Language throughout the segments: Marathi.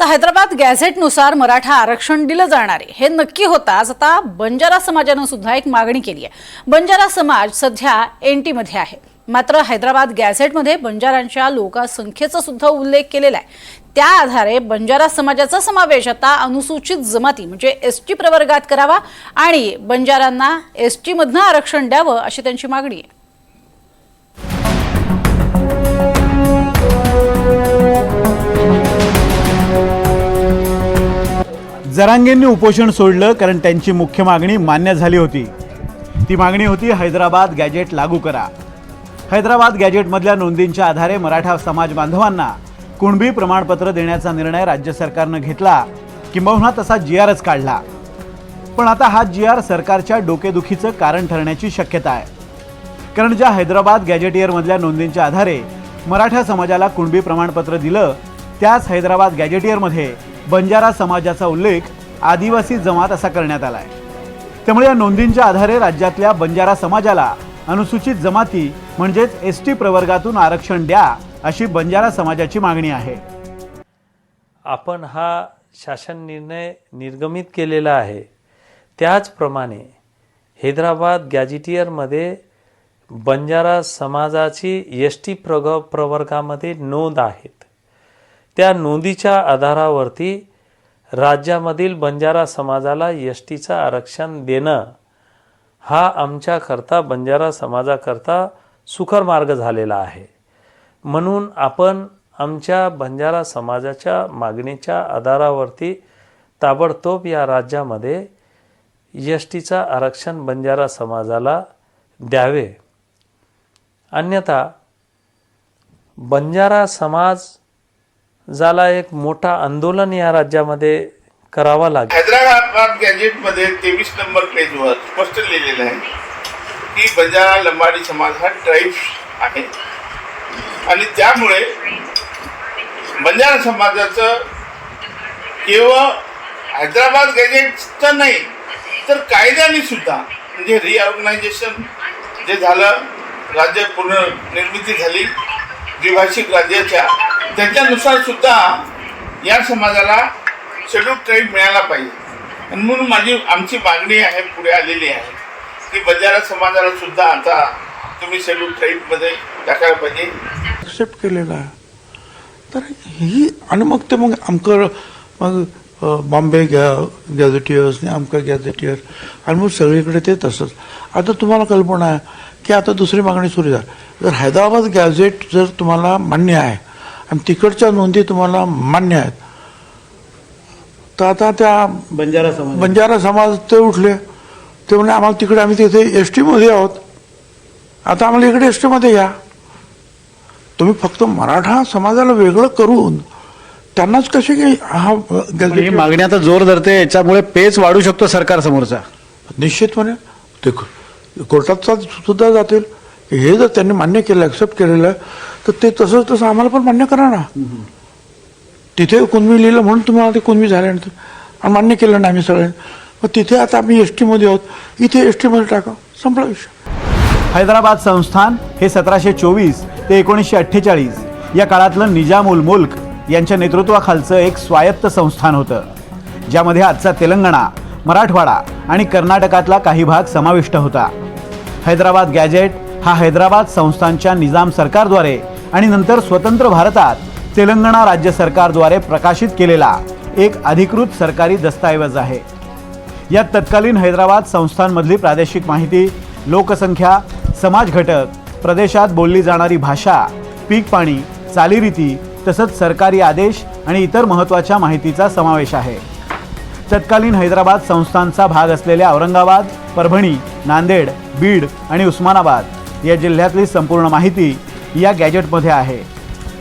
तर हैदराबाद गॅझेटनुसार मराठा आरक्षण दिलं जाणार. आहे हे नक्की होताच. आता बंजारा समाजानं सुद्धा एक मागणी केली आहे. बंजारा समाज सध्या एन टीमध्ये आहे. मात्र हैदराबाद गॅझेटमध्ये बंजारांच्या लोकसंख्येचा सुद्धा उल्लेख केलेला आहे. त्या आधारे बंजारा समाजाचा समावेश आता अनुसूचित जमाती म्हणजे एस टी प्रवर्गात करावा आणि बंजारांना एस टीमधनं आरक्षण द्यावं अशी त्यांची मागणी आहे. जरांगेंनी उपोषण सोडलं कारण त्यांची मुख्य मागणी मान्य झाली होती. ती मागणी होती हैदराबाद गॅजेट लागू करा. हैदराबाद गॅजेटमधल्या नोंदींच्या आधारे मराठा समाज बांधवांना कुणबी प्रमाणपत्र देण्याचा निर्णय राज्य सरकारनं घेतला किंबहुना तसा जी आरच काढला. पण आता हा जी आर सरकारच्या डोकेदुखीचं कारण ठरण्याची शक्यता आहे. कारण ज्या हैदराबाद गॅजेटियरमधल्या नोंदींच्या आधारे मराठा समाजाला कुणबी प्रमाणपत्र दिलं त्याच हैदराबाद गॅजेटियरमध्ये बंजारा समाजाचा उल्लेख आदिवासी जमात असा करण्यात आला आहे त्यामुळे या नोंदींच्या आधारे राज्यातल्या बंजारा समाजाला अनुसूचित जमाती म्हणजेच एस टी प्रवर्गातून आरक्षण द्या अशी बंजारा समाजाची मागणी आहे. आपण हा शासन निर्णय निर्गमित केलेला आहे. त्याचप्रमाणे हैदराबाद गॅजिटियरमध्ये बंजारा समाजाची एस टी प्रग प्रवर्गामध्ये नोंद आहेत. त्या नोंदीच्या आधारावरती राज्यामधील बंजारा समाजाला एस टीचं आरक्षण देणं हा आमच्याकरता बंजारा समाजाकरता सुखर मार्ग झालेला आहे. म्हणून आपण आमच्या बंजारा समाजाच्या मागणीच्या आधारावरती ताबडतोब या राज्यामध्ये एस टीचं आरक्षण बंजारा समाजाला द्यावे. अन्यथा बंजारा समाज झाला एक मोठा आंदोलन या राज्यामध्ये करावा लागेल. हैदराबाद गॅजेटमध्ये तेवीस नंबर पेजवर स्पष्ट लिहिलेलं आहे की बंजारा लंबाडी समाज हा ट्राईब्स आहे. आणि त्यामुळे बंजारा समाजाचं केवळ हैदराबाद गॅजेटचं नाही तर कायद्याने सुद्धा म्हणजे रिऑर्गनायझेशन जे झालं राज्य पुनर्निर्मिती झाली द्विभाषिक राज्याच्या त्याच्यानुसार सुद्धा या समाजाला शेड्यूल ट्राईब मिळाला पाहिजे. आणि म्हणून माझी आमची मागणी आहे पुढे आलेली आहे की बंजारा समाजाला सुद्धा आता तुम्ही शेड्यूल ट्राईबमध्ये टाकायला पाहिजे. एक्सेप्ट केलेला आहे. तर ही आणि मग ते मग आमकं मग बॉम्बे गॅ गॅझेटियर्स आणि गॅझेटियर आणि मग सगळीकडे ते तसंच. आता तुम्हाला कल्पना आहे की आता दुसरी मागणी सुरू झाली. जर हैदराबाद गॅझेट जर तुम्हाला मान्य आहे आणि तिकडच्या नोंदी तुम्हाला मान्य आहेत. तर आता त्या बंजारा समाज बंजारा समाज ते उठले. ते म्हणजे आम्हाला तिकडे आम्ही तिथे एस टीमध्ये आहोत. आता आम्हाला इकडे एस टीमध्ये या. तुम्ही फक्त मराठा समाजाला वेगळं करून त्यांनाच कसे काही हा ही मागणी आता जोर धरते याच्यामुळे पेच वाढू शकतो सरकार समोरचा. निश्चितपणे ते को- कोर्टात सुद्धा जातील. की हे जर त्यांनी मान्य केलं ऍक्सेप्ट केलेलं आहे तर ते तसं तसं आम्हाला पण मान्य करा ना. तिथे कुणबी लिहिलं म्हणून तुम्हाला ते कुणबी झाल्यानंतर मान्य केलं ना आम्ही सगळे. मग तिथे आता आम्ही एस टीमध्ये आहोत. इथे एस टीमध्ये टाका. संपला विषय. हैदराबाद संस्थान हे सतराशे चोवीस ते एकोणीसशे अठ्ठेचाळीस या काळातलं निजाम उल मुल्क यांच्या नेतृत्वाखालचं एक स्वायत्त संस्थान होतं. ज्यामध्ये आजचा तेलंगणा मराठवाडा आणि कर्नाटकातला काही भाग समाविष्ट होता. हैदराबाद गॅजेट हा हैदराबाद संस्थानच्या निजाम सरकारद्वारे आणि नंतर स्वतंत्र भारतात तेलंगणा राज्य सरकारद्वारे प्रकाशित केलेला एक अधिकृत सरकारी दस्तऐवज आहे. यात तत्कालीन हैदराबाद संस्थांमधली प्रादेशिक माहिती लोकसंख्या समाज घटक प्रदेशात बोलली जाणारी भाषा पीक पाणी चालीरीती तसंच सरकारी आदेश आणि इतर महत्त्वाच्या माहितीचा समावेश आहे. तत्कालीन हैदराबाद संस्थांचा भाग असलेल्या औरंगाबाद परभणी नांदेड बीड आणि उस्मानाबाद या जिल्ह्यातली संपूर्ण माहिती या गॅजेटमध्ये आहे.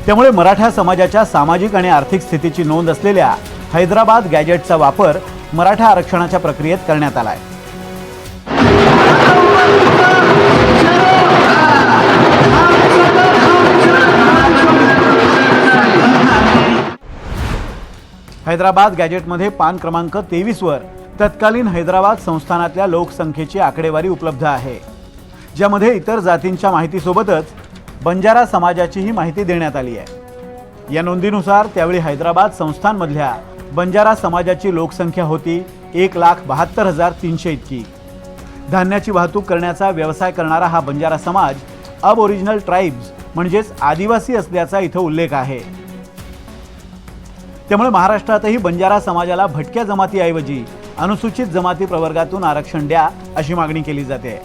त्यामुळे मराठा समाजाच्या सामाजिक आणि आर्थिक स्थितीची नोंद असलेल्या हैदराबाद गॅजेटचा वापर मराठा आरक्षणाच्या प्रक्रियेत करण्यात आला आहे हैदराबाद गॅजेटमध्ये पान क्रमांक तेवीसवर तत्कालीन हैदराबाद संस्थानातल्या लोकसंख्येची आकडेवारी उपलब्ध आहे. ज्यामध्ये इतर जातींच्या माहितीसोबतच बंजारा समाजाचीही माहिती देण्यात आली आहे. या नोंदीनुसार त्यावेळी हैदराबाद संस्थांमधल्या बंजारा समाजाची लोकसंख्या होती एक लाख बहात्तर हजार तीनशे इतकी. धान्याची वाहतूक करण्याचा व्यवसाय करणारा हा बंजारा समाज अब ओरिजिनल ट्राईब्स म्हणजेच आदिवासी असल्याचा इथं उल्लेख आहे. त्यामुळे महाराष्ट्रातही बंजारा समाजाला भटक्या जमातीऐवजी अनुसूचित जमाती प्रवर्गातून आरक्षण द्या अशी मागणी केली जाते.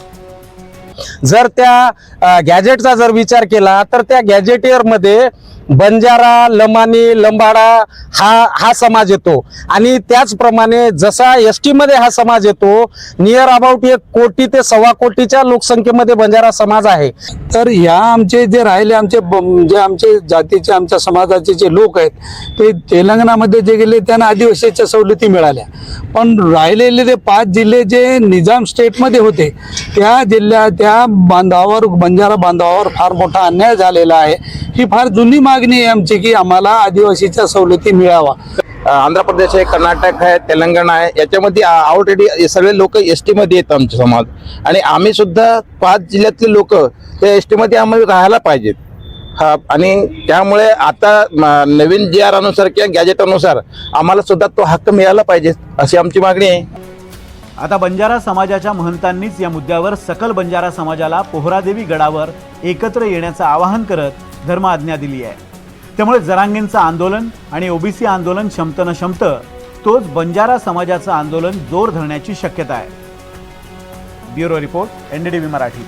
जर त्या गॅजेटचा जर विचार केला तर त्या गॅजेटियरमध्ये बंजारा लमानी लंबाडा हा हा समाज येतो. आणि त्याचप्रमाणे जसा एस टीमध्ये हा समाज येतो नियर अबाउट एक कोटी ते सव्वा कोटीच्या लोकसंख्येमध्ये बंजारा समाज आहे. तर ह्या आमचे जे राहिले आमचे जे आमचे जातीचे आमच्या समाजाचे जे लोक आहेत ते तेलंगणामध्ये जे गेले त्यांना आदिवासीच्या सवलती मिळाल्या. पण राहिलेले ते पाच जिल्हे जे निजाम स्टेटमध्ये होते त्या जिल्ह्या त्या बांधावर बंजारा बांधावर फार मोठा अन्याय झालेला आहे. ही फार जुनी मागणी आहे आमची की आम्हाला आदिवासीच्या सवलती मिळावा. आंध्र प्रदेश आहे कर्नाटक आहे तेलंगणा आहे याच्यामध्ये ऑलरेडी सगळे लोक एस टीमध्ये येतात आमचे समाज. आणि आम्ही सुद्धा पाच जिल्ह्यातले लोक त्या एसमध्ये आम्हाला राहायला पाहिजेत. हा आणि त्यामुळे आता नवीन जी आर अनुसार किंवा गॅजेट अनुसार आम्हाला सुद्धा तो हक्क मिळाला पाहिजे अशी आमची मागणी आहे. आता बंजारा समाजाच्या महंतांनीच या मुद्द्यावर सकल बंजारा समाजाला पोहरादेवी गडावर एकत्र येण्याचं आवाहन करत धर्म आज्ञा दिली आहे. त्यामुळे जरांगेंचं आंदोलन आणि ओबीसी आंदोलन शमतं न शमतं तोच बंजारा समाजाचं आंदोलन जोर धरण्याची शक्यता आहे. Bureau report NDTV Marathi.